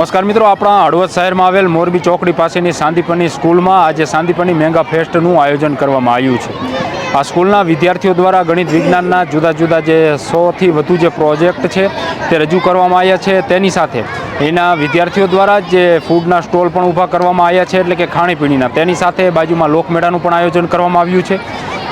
નમસ્કાર મિત્રો, આપણા હળવદ શહેરમાં આવેલ મોરબી ચોકડી પાસેની સાંદીપની સ્કૂલમાં આજે સાંદીપની મેગા ફેસ્ટનું આયોજન કરવામાં આવ્યું છે. આ સ્કૂલના વિદ્યાર્થીઓ દ્વારા ગણિત વિજ્ઞાનના જુદા જુદા જે સોથી વધુ જે પ્રોજેક્ટ છે તે રજૂ કરવામાં આવ્યા છે. તેની સાથે એના વિદ્યાર્થીઓ દ્વારા જ ફૂડના સ્ટોલ પણ ઊભા કરવામાં આવ્યા છે, એટલે કે ખાણીપીણીના. તેની સાથે બાજુમાં લોકમેળાનું પણ આયોજન કરવામાં આવ્યું છે.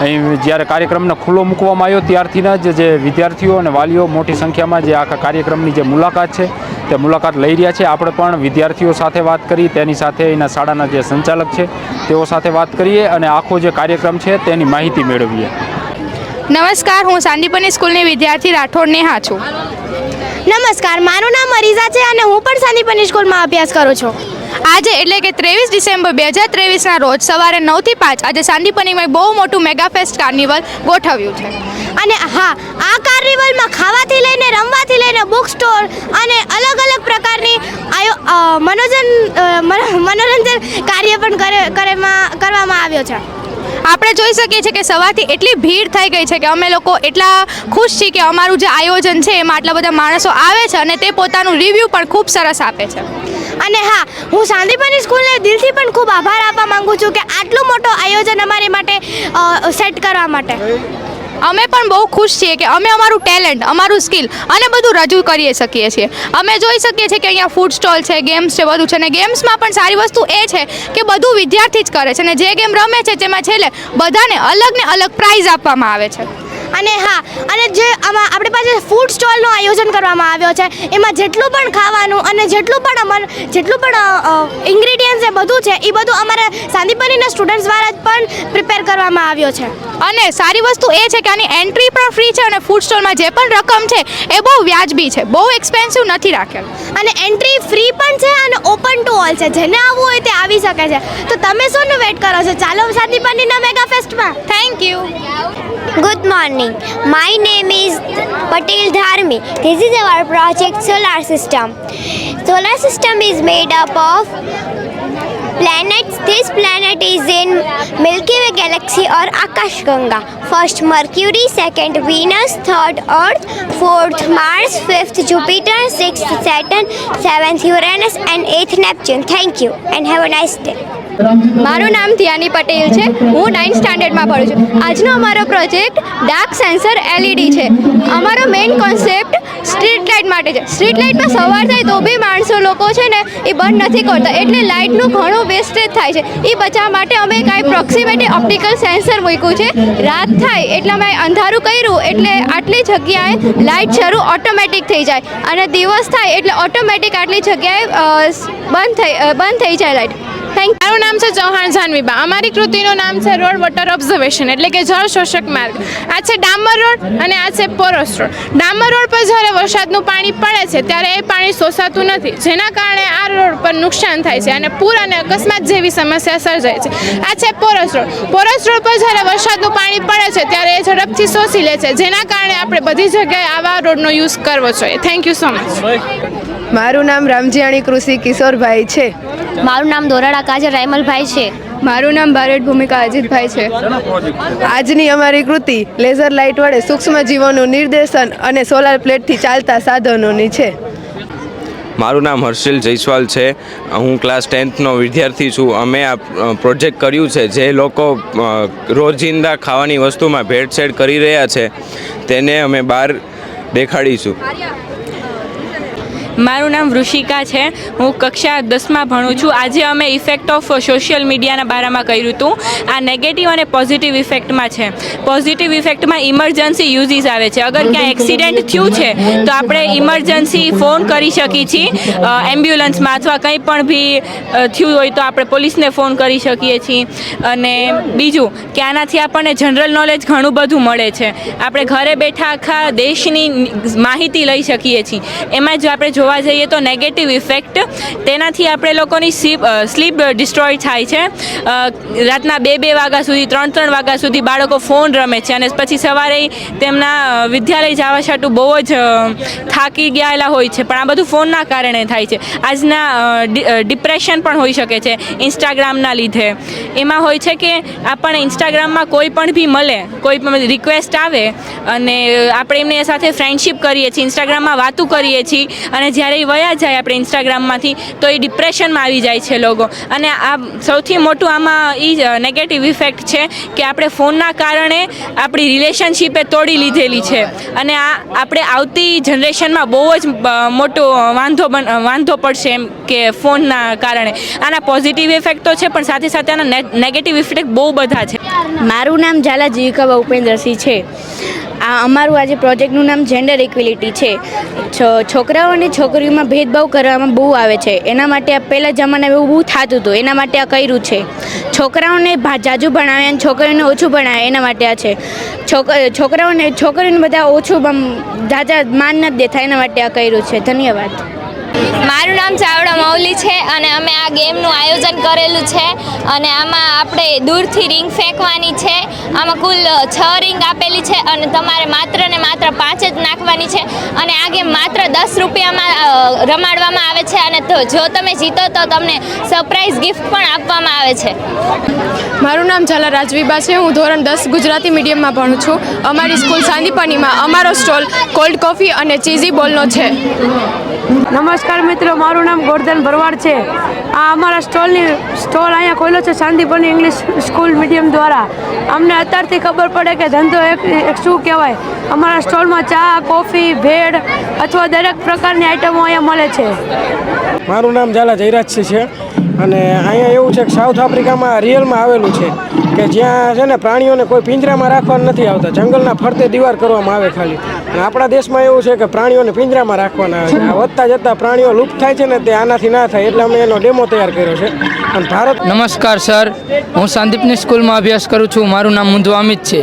અહીં જ્યારે કાર્યક્રમને ખુલ્લો મૂકવામાં આવ્યો, ત્યારથી જ જે વિદ્યાર્થીઓ અને વાલીઓ મોટી સંખ્યામાં જે આખા કાર્યક્રમની જે મુલાકાત છે તે મુલાકાત લઈ રહ્યા છે. આપણે પણ વિદ્યાર્થીઓ સાથે વાત કરી. તેની સાથે એના શાળાના જે સંચાલક છે તેઓ સાથે વાત કરીએ અને આખો જે કાર્યક્રમ છે તેની માહિતી મેળવીએ. નમસ્કાર હું સાંદીપની સ્કૂલની વિદ્યાર્થી રાઠોડ નેહા છું. નમસ્કાર મારું નામ અરીઝા છે અને હું પણ સાંદીપની સ્કૂલમાં અભ્યાસ કરું છું. આજે એટલે કે ત્રેવીસ ડિસેમ્બર બે હજાર ત્રેવીસના રોજ સવારે નવથી પાંચ આજે સાંદીપનીમાં બહુ મોટું મેગાફેસ્ટ કાર્નિવલ ગોઠવ્યું છે. અને હા આ કાર્નિવલમાં ખાવાથી લઈને રમવાથી લઈને બુક સ્ટોર અને અલગ અલગ પ્રકારની આયો મનોરંજન મનો- મનોરંજન કાર્ય પણ કરવામાં આવ્યો છે. આપણે જોઈ શકીએ છીએ કે સવારથી એટલી ભીડ થઈ ગઈ છે કે અમે લોકો એટલા ખુશ છીએ કે અમારું જે આયોજન છે એમાં આટલા બધા માણસો આવે છે અને તે પોતાનું રિવ્યૂ પણ ખૂબ સરસ આપે છે. અને હા, હું સાંદીપની સ્કૂલને દિલથી પણ ખૂબ આભાર આપવા માંગુ છું કે આટલું મોટો આયોજન અમારી માટે સેટ કરવા માટે. અમે પણ બહુ ખુશ છીએ કે અમે અમારું ટેલેન્ટ, અમારું સ્કિલ અને બધું રજૂ કરી શકીએ છીએ. અમે જોઈ શકીએ છીએ કે અહીંયા ફૂડ સ્ટોલ છે ગેમ્સ છે, બધું છે અને ગેમ્સમાં પણ સારી વસ્તુ એ છે કે બધું વિદ્યાર્થી જ કરે છે અને જે ગેમ રમે છે તેમાં છેલ્લે બધાને અલગ ને અલગ પ્રાઇઝ આપવામાં આવે છે. અને હા અને જે આમાં આપણી પાસે ફૂડ સ્ટોલનું આયોજન કરવામાં આવ્યો છે એમાં જેટલું પણ ખાવાનું અને જેટલું પણ અમાર જેટલું પણ ઇન્ગ્રીડિયન્ટ્સ એ બધું છે એ બધું અમારા સાંદીપનીના સ્ટુડન્ટ્સ દ્વારા જ પણ પ્રિપેર કરવામાં આવ્યો છે. અને સારી વસ્તુ એ છે કે આની એન્ટ્રી પણ ફ્રી છે અને ફૂડ સ્ટોલમાં જે પણ રકમ છે એ બહુ વ્યાજબી છે બહુ એક્સપેન્સિવ નથી રાખેલ. અને એન્ટ્રી ફ્રી પણ છે અને ઓપન ટુ ઓલ છે જેને આવવું હોય તે આવી શકે છે. તો તમે શું વેટ કરો છો? ચાલો સાંદીપનીના mega ફેસ્ટમાં thank you Good morning. My name is Patel Dharmi. This is our project Solar System. Solar System is made up of planets. This planet is in Milky Way galaxy or Akash Ganga. Mercury second Venus third Earth fourth Mars fifth Jupiter six Saturn seventh Uranus and eighth eighth thank you and have a nice day મારું નામ ધ્યાની પટેલ છે. હું ninth સ્ટાન્ડર્ડમાં ભણું છું. આજનો અમારો project dark sensor LED છે. અમારો main concept street light માટે છે. સ્ટ્રીટ લાઇટમાં સવાર થાય તો બી માણસો લોકો છે ને એ બંધ નથી કરતા. એટલે લાઇટનું ઘણું વેસ્ટેજ થાય છે. એ બચાવવા માટે અમે કાંઈ પ્રોક્સિમેટી ઓપ્ટિકલ સેન્સર મૂક્યું છે. રાત થાય એટલે અમે અંધારું કર્યું એટલે આટલી જગ્યાએ લાઇટ શરૂ ઓટોમેટિક થઈ જાય અને દિવસ થાય એટલે ઓટોમેટિક આટલી જગ્યાએ બંધ થઈ બંધ થઈ જાય લાઇટ થેન્ક મારું નામ છે ચૌહાણ જાનવીબા. અમારી કૃતિનું નામ છે રોડ વોટર ઓબ્ઝર્વેશન, એટલે કે જળ શોષક માર્ગ. આ છે ડામર રોડ અને આ છે પોરસ રોડ. ડામર રોડ પર જ્યારે વરસાદનું પાણી પડે છે, ત્યારે એ પાણી શોષાતું નથી. જેના કારણે આ રોડ પર નુકસાન થાય છે અને પૂર અને અકસ્માત જેવી સમસ્યા સર્જાય છે. આ છે પોરસ રોડ. પોરસ રોડ પર જ્યારે વરસાદનું પાણી પડે છે, ત્યારે એ ઝડપથી શોષી લે છે. જેના કારણે આપણે બધી જગ્યાએ આવા રોડનો યુઝ કરવો જોઈએ. થેન્ક યુ સો મચ મારું નામ રામજીયાણી કૃષિ કિશોરભાઈ છે. મારું નામ દોરાડા કાજર રાયમલભાઈ છે. મારું નામ ભારત ભૂમિકા અજીતભાઈ છે. આજની અમારી કૃતિ લેઝર લાઇટ વડે સૂક્ષ્મ જીવોનું નિર્દેશન અને સોલાર પ્લેટથી ચાલતા સાધનોની છે. મારું નામ હર્ષિલ જયસ્વાલ છે. હું ક્લાસ ટેન્થનો વિદ્યાર્થી છું. અમે આ પ્રોજેક્ટ કર્યું છે. જે લોકો રોજિંદા ખાવાની વસ્તુમાં ભેળસેળ કરી રહ્યા છે તેને અમે બહાર દેખાડીશું. મારું નામ વૃષિકા છે. હું કક્ષા દસમાં ભણું છું. આજે અમે ઇફેક્ટ ઓફ સોશિયલ મીડિયાના બારામાં કર્યું હતું આ નેગેટિવ અને પોઝિટિવ ઇફેક્ટમાં છે. પોઝિટિવ ઇફેક્ટમાં ઇમરજન્સી યુઝીસ આવે છે. અગર ક્યાંય એક્સિડન્ટ થયું છે તો આપણે ઇમરજન્સી ફોન કરી શકીએ છીએ. એમ્બ્યુલન્સમાં અથવા કંઈ પણ બી થયું હોય તો આપણે પોલીસને ફોન કરી શકીએ છીએ. અને બીજું કે આનાથી આપણને જનરલ નોલેજ ઘણું બધું મળે છે. આપણે ઘરે બેઠા આખા દેશની માહિતી લઈ શકીએ છીએ. એમાં જો આપણે જોવા જઈએ તો નેગેટિવ ઇફેક્ટ તેનાથી આપણે લોકોની સ્લીપ સ્લીપ ડિસ્ટ્રોય થાય છે. રાતના બે બે વાગ્યા સુધી, ત્રણ ત્રણ વાગ્યા સુધી બાળકો ફોન રમે છે અને પછી સવારે તેમના વિદ્યાલય જવા છાટું બહુ જ થાકી ગયેલા હોય છે. પણ આ બધું ફોનના કારણે થાય છે. આજના ડિપ્રેશન પણ હોઈ શકે છે ઇન્સ્ટાગ્રામના લીધે. એમાં હોય છે કે આપણને ઇન્સ્ટાગ્રામમાં કોઈ પણ બી મળે, કોઈ પણ રિક્વેસ્ટ આવે અને આપણે એમની સાથે ફ્રેન્ડશિપ કરીએ છીએ ઇન્સ્ટાગ્રામમાં વાતું કરીએ છીએ અને જ્યારે એ વયા જાય આપણે ઇન્સ્ટાગ્રામમાંથી તો એ ડિપ્રેશનમાં આવી જાય છે લોકો. અને આ સૌથી મોટું આમાં એ નેગેટિવ ઇફેક્ટ છે કે આપણે ફોનના કારણે આપણી રિલેશનશીપે તોડી લીધેલી છે. અને આ આપણે આવતી જનરેશનમાં બહુ જ મોટો વાંધો બન વાંધો પડશે એમ કે ફોનના કારણે. આના પોઝિટિવ ઇફેક્ટ તો છે, પણ સાથે સાથે આના નેગેટિવ ઇફેક્ટ બહુ બધા છે. મારું નામ ઝાલા જીવિકાબા ઉપેન્દ્રસિંહ છે. આ અમારું આજે પ્રોજેક્ટનું નામ જેન્ડર ઇક્વિલિટી છે. છોકરાઓ અને છોકરીઓમાં ભેદભાવ કરવામાં બહુ આવે છે. એના માટે આ પહેલાં જમાનામાં એવું બહુ થતું હતું. એના માટે આ કર્યું છે. છોકરાઓને જાજુ ભણાવે અને છોકરીઓને ઓછું ભણાવે એના માટે આ છે. છોક, છોકરાઓને, છોકરીઓને બધા ઓછું જાજા માન નથી દેતા. એના માટે આ કર્યું છે. ધન્યવાદ. મારું નામ ચાવડા મૌલી છે અને અમે આ ગેમનું આયોજન કરેલું છે અને આમાં આપણે દૂરથી રિંગ ફેંકવાની છે. આમાં કુલ છ રિંગ આપેલી છે અને તમારે માત્ર ને માત્ર પાંચ જ નાખવાની છે. અને આ ગેમ માત્ર દસ રૂપિયામાં રમાડવામાં આવે છે અને જો તમે જીતો તો તમને સરપ્રાઈઝ ગિફ્ટ પણ આપવામાં આવે છે. મારું નામ ઝાલા રાજવીબા છે. હું ધોરણ દસ ગુજરાતી મીડિયમમાં ભણું છું. અમારી સ્કૂલ સાંદીપનીમાં અમારો સ્ટોલ કોલ્ડ કોફી અને ચીઝી બોલનો છે. નમસ્કાર મિત્રો, મારું નામ ગોરધન ભરવાડ છે. આ અમારા સ્ટોલની, સ્ટોલ અહીંયા ખોલ્યો છે શાંતિપુરની ઇંગ્લિશ સ્કૂલ મીડિયમ દ્વારા. અમને અત્યારથી ખબર પડે કે ધંધો એક એક શું કહેવાય? અમારા સ્ટોલમાં ચા, કોફી, ભેળ અથવા દરેક પ્રકારની આઇટમો અહીંયા મળે છે. મારું નામ ઝાલા જયરાજ છે અને અહીંયા એવું છે કે સાઉથ આફ્રિકામાં રિયલમાં આવેલું છે કે જ્યાં છે ને પ્રાણીઓને કોઈ પિંજરામાં રાખવા નથી આવતા, જંગલના ફરતે દીવાર કરવામાં આવે ખાલી. અને આપણા દેશમાં એવું છે કે પ્રાણીઓને પિંજરામાં રાખવાના આવે છે વધતા જતા પ્રાણીઓ લુપ્ત થાય છે ને તે આનાથી ના થાય એટલે અમે એનો ડેમો તૈયાર કર્યો છે. અને ભારત નમસ્કાર, સર. હું સાંદીપની સ્કૂલમાં અભ્યાસ કરું છું. મારું નામ મુંદુ અમિત છે.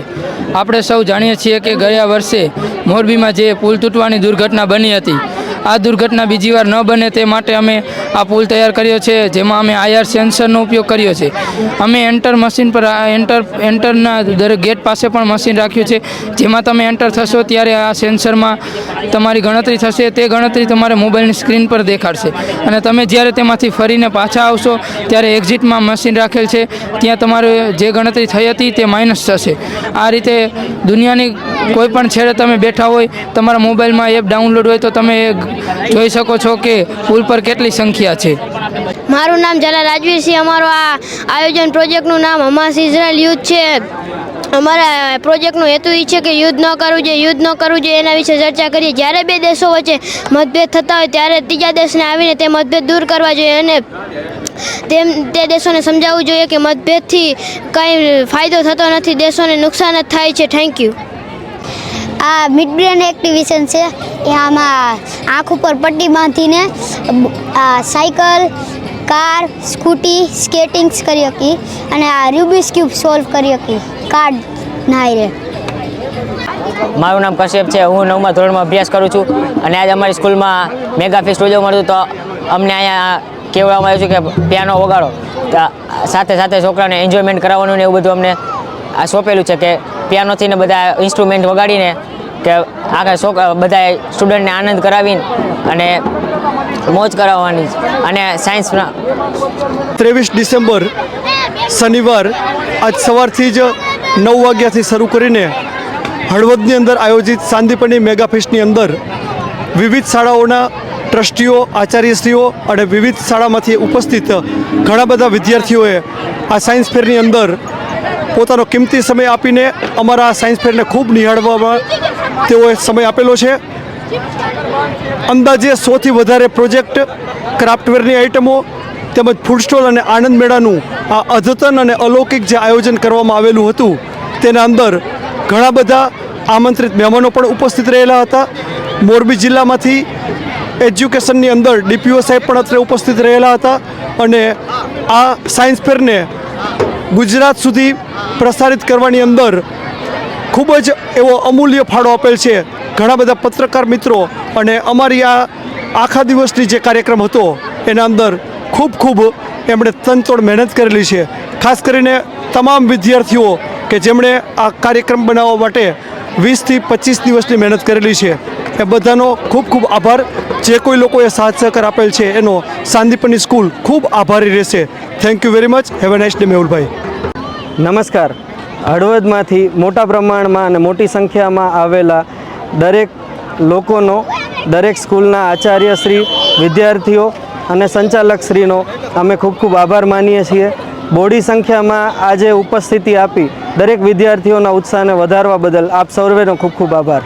આપણે સૌ જાણીએ છીએ કે ગયા વર્ષે મોરબીમાં જે પુલ તૂટવાની દુર્ઘટના બની હતી આ દુર્ઘટના બીજી વાર ન બને તે માટે અમે આ પુલ તૈયાર કર્યો છે, જેમાં અમે આઈઆર સેન્સરનો ઉપયોગ કર્યો છે. અમે એન્ટર મશીન પર એન્ટર, એન્ટરના દરેક ગેટ પાસે પણ મશીન રાખ્યું છે. જેમાં તમે એન્ટર થશો ત્યારે આ સેન્સરમાં તમારી ગણતરી થશે, તે ગણતરી તમારે મોબાઈલની સ્ક્રીન પર દેખાડશે. અને તમે જ્યારે તેમાંથી ફરીને પાછા આવશો, ત્યારે એક્ઝિટમાં મશીન રાખેલ છે, ત્યાં તમારે જે ગણતરી થઈ હતી તે માઇનસ થશે. આ રીતે દુનિયાની કોઈ પણ છેડે તમે બેઠા હોય, તમારા મોબાઈલમાં એપ ડાઉનલોડ હોય તો તમે જોઈ શકો છો કે પુલ પર કેટલી સંખ્યા છે. મારું નામ જલા રાજવીર સિંહ અમારો આ આયોજન પ્રોજેક્ટનું નામ હમાસ ઇઝરાયલ યુથ છે. અમારા પ્રોજેક્ટનો હેતુ એ છે કે યુદ્ધ ન કરવું જોઈએ, યુદ્ધ ન કરવું જોઈએ એના વિશે ચર્ચા કરીએ. જ્યારે બે દેશો વચ્ચે મતભેદ થતા હોય ત્યારે ત્રીજા દેશને આવીને તે મતભેદ દૂર કરવા જોઈએ અને તેમ તે દેશોને સમજાવવું જોઈએ કે મતભેદથી કંઈ ફાયદો થતો નથી, દેશોને નુકસાન જ થાય છે. થેન્ક યુ આ મિડ બ્રેન એક્ટિવેશન છે. એ આમાં આંખ ઉપર પટ્ટી બાંધીને સાયકલ કાર સ્કૂટી સ્કેટિંગ્સ કરી શકી અને આ રૂબિસ ક્યુબ સોલ્વ કરી શકી કાર્ડ નાયરે મારું નામ કશ્યપ છે. હું નવમા ધોરણમાં અભ્યાસ કરું છું અને આજે અમારી સ્કૂલમાં મેગા ફેસ્ટ ઉજવવામાં મળ્યું તો અમને અહીંયા કહેવામાં આવ્યું છે કે પિયાનો વગાડો. સાથે સાથે છોકરાને એન્જોયમેન્ટ કરાવવાનું ને એવું બધું અમને સોંપેલું છે કે પિયાનોથી ને બધા ઇન્સ્ટ્રુમેન્ટ વગાડીને કે આખા છોકરા બધા સ્ટુડન્ટને આનંદ કરાવીને અને મોજ કરાવવાની. અને સાયન્સના ત્રેવીસ ડિસેમ્બર, શનિવાર, આજ સવારથી જ નવ વાગ્યાથી શરૂ કરીને હળવદની અંદર આયોજિત સાંદીપની મેગાફિસ્ટની અંદર વિવિધ શાળાઓના ટ્રસ્ટીઓ, આચાર્યશ્રીઓ અને વિવિધ શાળામાંથી ઉપસ્થિત ઘણા બધા વિદ્યાર્થીઓએ આ સાયન્સ ફેરની અંદર પોતાનો કિંમતી સમય આપીને અમારા સાયન્સ ફેરને ખૂબ નિહાળવામાં તેઓએ સમય આપેલો છે. અંદાજે સોથી વધારે પ્રોજેક્ટ ક્રાફ્ટવેરની આઇટમો તેમજ ફૂડ સ્ટોલ અને આનંદ મેળાનું આ અદ્યતન અને અલૌકિક જે આયોજન કરવામાં આવેલું હતું, તેના અંદર ઘણા બધા આમંત્રિત મહેમાનો પણ ઉપસ્થિત રહેલા હતા. મોરબી જિલ્લામાંથી એજ્યુકેશનની અંદર ડીપીઓ સાહેબ પણ અત્રે ઉપસ્થિત રહેલા હતા અને આ સાયન્સ ફેરને ગુજરાત સુધી પ્રસારિત કરવાની અંદર ખૂબ જ એવો અમૂલ્ય ફાળો આપેલ છે. ઘણા બધા પત્રકાર મિત્રો અને અમારી આ આખા દિવસની જે કાર્યક્રમ હતો, એના અંદર ખૂબ ખૂબ એમણે તનતોડ મહેનત કરેલી છે. ખાસ કરીને તમામ વિદ્યાર્થીઓ કે જેમણે આ કાર્યક્રમ બનાવવા માટે વીસથી પચીસ દિવસની મહેનત કરેલી છે. એ બધાનો ખૂબ ખૂબ આભાર. જે કોઈ લોકોએ સાથ સહકાર આપેલ છે, એનો સાંદીપની સ્કૂલ ખૂબ આભારી રહેશે. Thank you very much have a nice day મેહુલભાઈ. નમસ્કાર. હળવદમાંથી મોટા પ્રમાણમાં અને મોટી સંખ્યામાં આવેલા દરેક લોકોનો, દરેક સ્કૂલના આચાર્યશ્રી, વિદ્યાર્થીઓ અને સંચાલકશ્રીનો અમે ખૂબ ખૂબ આભાર માનીએ છીએ. બોડી સંખ્યામાં આજે ઉપસ્થિતિ આપી દરેક વિદ્યાર્થીઓના ઉત્સાહને વધારવા બદલ આપ સર્વેનો ખૂબ ખૂબ આભાર.